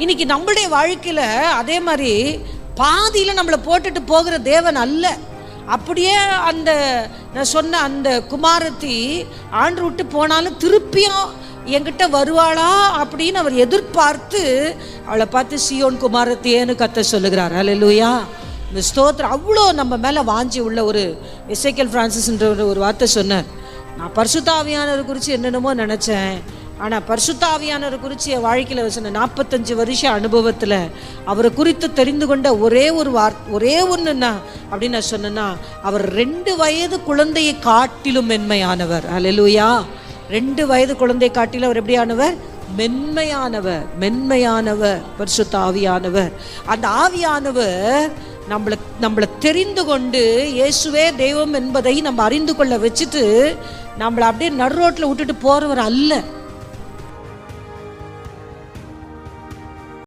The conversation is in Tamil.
இன்னைக்கு நம்மளுடைய வாழ்க்கையில அதே மாதிரி பாதியில நம்மளை போட்டுட்டு போகிற தேவன் அல்ல. அப்படியே அந்த நான் சொன்ன அந்த குமாரத்தி ஆண்டு விட்டு போனாலும் திருப்பியும் என்கிட்ட வருவாளா அப்படின்னு அவர் எதிர்பார்த்து அவளை பார்த்து சியோன் குமாரத்தியேன்னு கத்த சொல்லுகிறார். அல்லேலூயா இந்த ஸ்தோத்திரம் அவ்வளோ நம்ம மேலே வாஞ்சி உள்ள ஒரு இசைக்கல் ஃப்ரான்சிஸ்ன்ற ஒரு- வார்த்தை சொன்னார். நான் பரிசுத்தாவியானவர் குறித்து என்னென்னமோ நினச்சேன். ஆனால் பரிசுத்தாவியானவர் குறித்து என் வாழ்க்கையில் சொன்ன நாற்பத்தஞ்சு வருஷ அனுபவத்தில் அவரை குறித்து தெரிந்து கொண்ட ஒரே ஒரு வார் ஒரே ஒன்றுன்னா அப்படின்னு நான் சொன்னேன்னா அவர் ரெண்டு வயது குழந்தையை காட்டிலும் மென்மையானவர். அல்லேலூயா ரெண்டு வயது குழந்தையை காட்டிலும் அவர் எப்படியானவர்? மென்மையானவர் மென்மையானவர் பரிசுத்த ஆவியானவர் அந்த ஆவியானவர் நம்மளை நம்மளை தெரிந்து கொண்டு இயேசுவே தெய்வம் என்பதை நம்ம அறிந்து கொள்ள வச்சுட்டு நம்மளை அப்படியே நடு ரோட்டில் விட்டுட்டு போகிறவர் அல்ல.